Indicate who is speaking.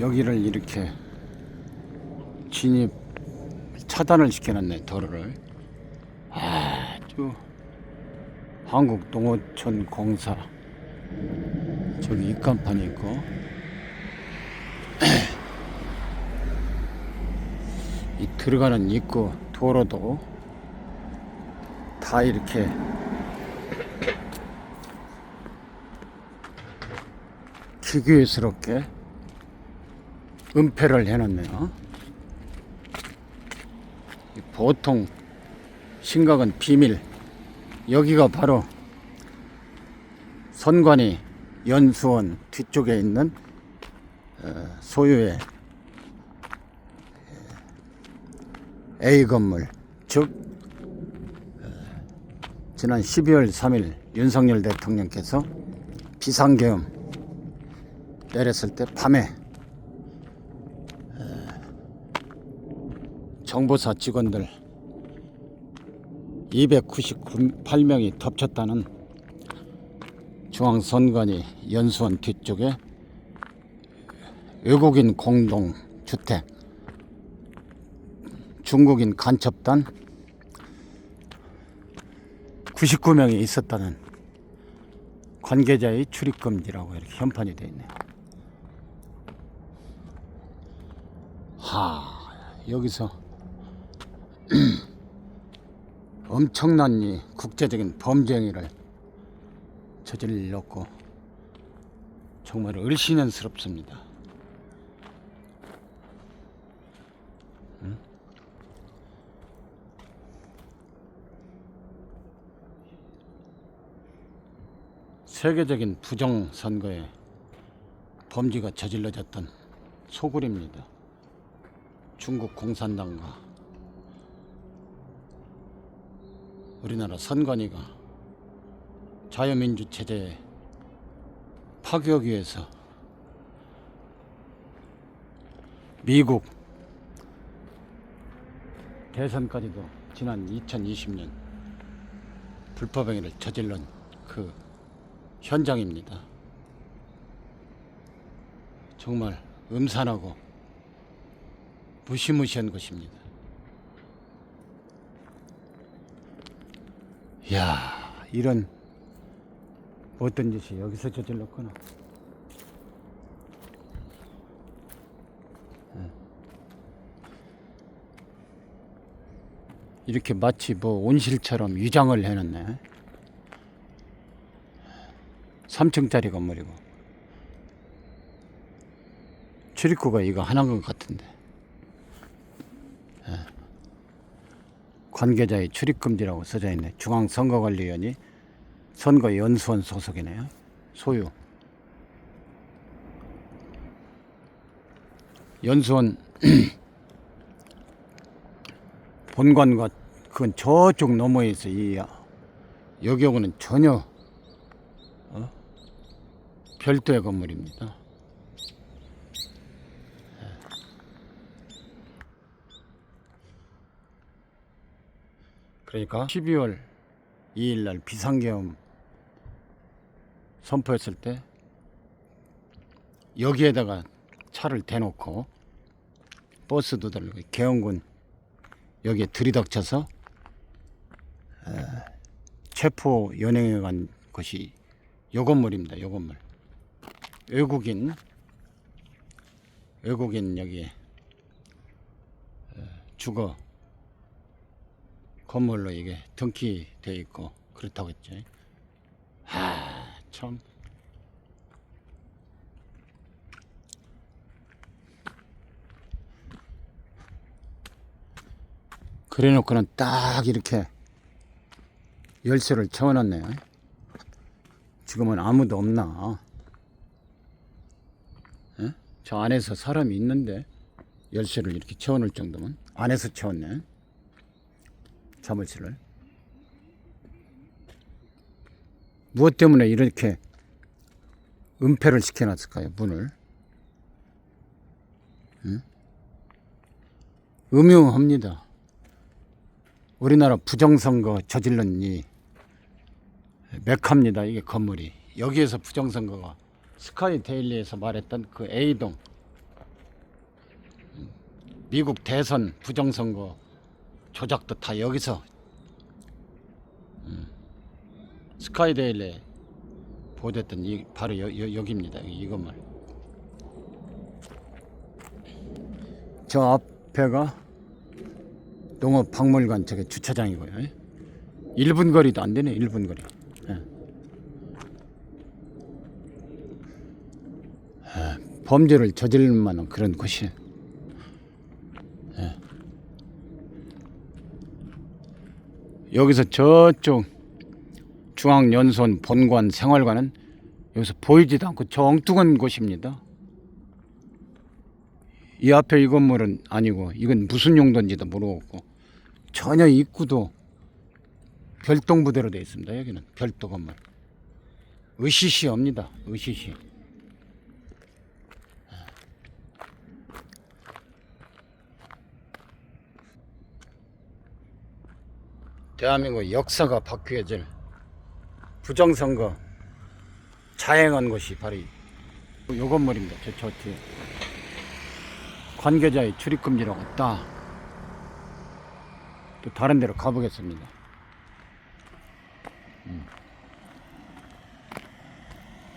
Speaker 1: 여기를 이렇게 진입 차단을 시켜놨네 도로를. 아주 한국동어촌 공사. 저기 입간판이 있고. 이 들어가는 입구 도로도 다 이렇게 기괴스럽게 은폐를 해놨네요. 이 보통 심각은 비밀. 여기가 바로 선관위 연수원 뒤쪽에 있는 어, 소유의 A 건물, 즉 어, 지난 12월 3일 윤석열 대통령께서 비상계엄 내렸을 때 밤에 정보사 직원들 298명이 덮쳤다는 중앙선관위 연수원 뒤쪽에 외국인 공동 주택 중국인 간첩단 99명이 있었다는 관계자의 출입 금지라고 이렇게 현판이 되어 있네요. 하 여기서 엄청난 이 국제적인 범죄 행위를 저질렀고 정말 을신연스럽습니다. 응? 세계적인 부정 선거에 범죄가 저질러졌던 소굴입니다. 중국 공산당과 우리나라 선관위가 자유민주 체제에 파괴하기 위해서 미국 대선까지도 지난 2020년 불법행위를 저질른 그 현장입니다. 정말 음산하고 무시무시한 것입니다. 야 이런 어떤 짓이 여기서 저질렀구나. 예. 이렇게 마치 뭐 온실처럼 위장을 해놨네. 3층짜리 건물이고. 출입구가 이거 하나인 것 같은데. 관계자의 출입금지라고 써져 있네. 중앙선거관리위원이 선거연수원 소속이네요. 소유. 연수원 본관과 그건 저쪽 너머에 있어. 이 여기하고는 전혀 어? 별도의 건물입니다. 그러니까 12월 2일 날 비상계엄 선포했을 때 여기에다가 차를 대놓고 버스도 달리고 계엄군 여기에 들이닥쳐서 에, 체포 연행해 간 것이 요 건물입니다. 요 건물 외국인 외국인 여기에 에, 주거 건물로 이게 등기돼 있고 그렇다고 했죠. 하, 참. 그래 놓고는 딱 이렇게 열쇠를 채워놨네. 지금은 아무도 없나. 에? 저 안에서 사람이 있는데 열쇠를 이렇게 채워놓을 정도면 안에서 채웠네. 사무실을 무엇 때문에 이렇게 은폐를 시켜놨을까요 문을? 응? 음흉합니다. 우리나라 부정선거 저질른 이 메카입니다 이게 건물이. 여기에서 부정선거가 스카이 데일리에서 말했던 그 A동. 음, 미국 대선 부정선거 조작도 다 여기서 음, 스카이 데일리에 보도했던 이 바로 여, 여, 여기입니다. 이- 이 건물. 저 앞에가 농업박물관 저게 주차장이고요. 1분 거리도 안 되네. 1분 거리. 예. 아, 범죄를 저지를 만한 그런 곳이. 예. 여기서 저쪽 중앙연수원 본관 생활관은 여기서 보이지도 않고 저 엉뚱한 곳입니다. 이 앞에 이 건물은 아니고 이건 무슨 용도인지도 모르겠고 전혀 입구도 별동 부대로 되어 있습니다. 여기는 별도 건물. 의시시옵니다. 의시시. 대한민국 역사가 바뀌어질 부정선거 자행한 것이 바로 이- 요 건물입니다. 저, 저 뒤에. 관계자의 출입금지라고 딱. 또 다른 데로 가보겠습니다. 음.